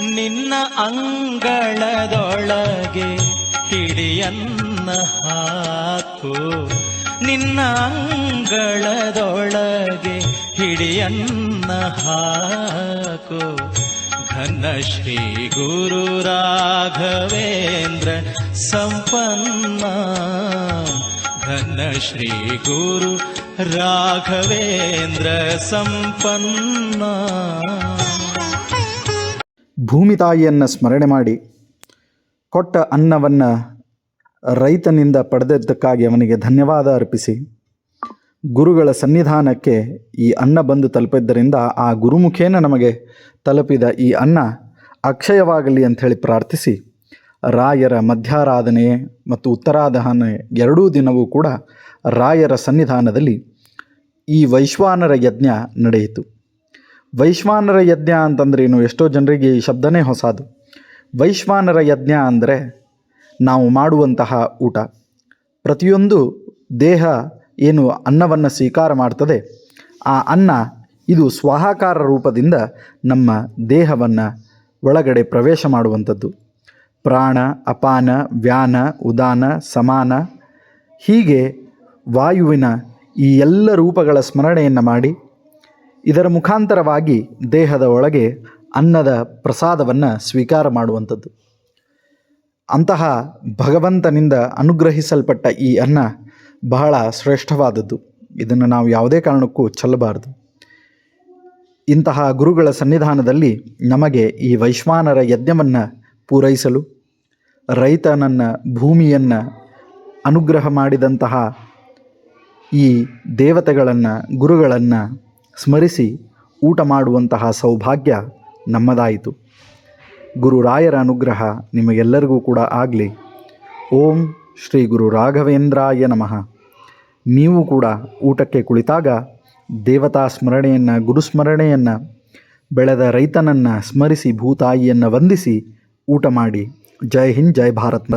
ನಿನ್ನ ಅಂಗಳದೊಳಗೆ ಹಿಡಿಯನ್ನ ಹಾಕು. ನಿನ್ನ ಅಂಗಳದೊಳಗೆ ಹಿಡಿಯನ್ನ ಹಾಕು. ಘನ ಶ್ರೀ ಗುರು ರಾಘವೇಂದ್ರ ಸಂಪನ್ನ. ಘನ ಶ್ರೀ ಗುರು ರಾಘವೇಂದ್ರ ಸಂಪನ್ನ. ಭೂಮಿ ತಾಯಿಯನ್ನು ಸ್ಮರಣೆ ಮಾಡಿ ಕೊಟ್ಟ ಅನ್ನವನ್ನು ರೈತನಿಂದ ಪಡೆದದ್ದಕ್ಕಾಗಿ ಅವನಿಗೆ ಧನ್ಯವಾದ ಅರ್ಪಿಸಿ. ಗುರುಗಳ ಸನ್ನಿಧಾನಕ್ಕೆ ಈ ಅನ್ನ ಬಂದು ತಲುಪಿದ್ದರಿಂದ ಆ ಗುರುಮುಖೇನ ನಮಗೆ ತಲುಪಿದ ಈ ಅನ್ನ ಅಕ್ಷಯವಾಗಲಿ ಅಂಥೇಳಿ ಪ್ರಾರ್ಥಿಸಿ. ರಾಯರ ಮಧ್ಯಾರಾಧನೆ ಮತ್ತು ಉತ್ತರಾಧಾನೆ ಎರಡೂ ದಿನವೂ ಕೂಡ ರಾಯರ ಸನ್ನಿಧಾನದಲ್ಲಿ ಈ ವೈಶ್ವಾನರ ಯಜ್ಞ ನಡೆಯಿತು. ವೈಶ್ವಾನರ ಯಜ್ಞ ಅಂತಂದ್ರೇನು ಎಷ್ಟೋ ಜನರಿಗೆ ಈ ಶಬ್ದನೇ ಹೊಸದು. ವೈಶ್ವಾನರ ಯಜ್ಞ ಅಂದರೆ ನಾವು ಮಾಡುವಂತಹ ಊಟ. ಪ್ರತಿಯೊಂದು ದೇಹ ಏನು ಅನ್ನವನ್ನು ಸ್ವೀಕಾರ ಮಾಡ್ತದೆ. ಆ ಅನ್ನ ಇದು ಸ್ವಾಹಾಕಾರ ರೂಪದಿಂದ ನಮ್ಮ ದೇಹವನ್ನು ಒಳಗಡೆ ಪ್ರವೇಶ ಮಾಡುವಂಥದ್ದು. ಪ್ರಾಣ, ಅಪಾನ, ವ್ಯಾನ, ಉದಾನ, ಸಮಾನ ಹೀಗೆ ವಾಯುವಿನ ಈ ಎಲ್ಲ ರೂಪಗಳ ಸ್ಮರಣೆಯನ್ನು ಮಾಡಿ ಇದರ ಮುಖಾಂತರವಾಗಿ ದೇಹದ ಒಳಗೆ ಅನ್ನದ ಪ್ರಸಾದವನ್ನು ಸ್ವೀಕಾರ ಮಾಡುವಂಥದ್ದು. ಅಂತಹ ಭಗವಂತನಿಂದ ಅನುಗ್ರಹಿಸಲ್ಪಟ್ಟ ಈ ಅನ್ನ ಬಹಳ ಶ್ರೇಷ್ಠವಾದದ್ದು. ಇದನ್ನು ನಾವು ಯಾವುದೇ ಕಾರಣಕ್ಕೂ ಚೆಲ್ಲಬಾರದು ಇಂತಹ ಗುರುಗಳ ಸನ್ನಿಧಾನದಲ್ಲಿ ನಮಗೆ ಈ ವೈಶ್ವಾನರ ಯಜ್ಞವನ್ನು ಪೂರೈಸಲು, ರೈತನನ್ನು ಭೂಮಿಯನ್ನು ಅನುಗ್ರಹ ಮಾಡಿದಂತಹ ಈ ದೇವತೆಗಳನ್ನು, ಗುರುಗಳನ್ನು ಸ್ಮರಿಸಿ ಊಟ ಮಾಡುವಂತಹ ಸೌಭಾಗ್ಯ ನಮ್ಮದಾಯಿತು. ಗುರುರಾಯರ ಅನುಗ್ರಹ ನಿಮಗೆಲ್ಲರಿಗೂ ಕೂಡ ಆಗಲಿ. ಓಂ ಶ್ರೀ ಗುರು ರಾಘವೇಂದ್ರಾಯ ನಮಃ. ನೀವು ಕೂಡ ಊಟಕ್ಕೆ ಕುಳಿತಾಗ ದೇವತಾ ಸ್ಮರಣೆಯನ್ನು ಗುರುಸ್ಮರಣೆಯನ್ನು ಬೆಳೆದ ರೈತನನ್ನು ಸ್ಮರಿಸಿ ಭೂತಾಯಿಯನ್ನು ವಂದಿಸಿ ಊಟ ಮಾಡಿ. ಜೈ ಹಿಂದ್, ಜೈ ಭಾರತ್.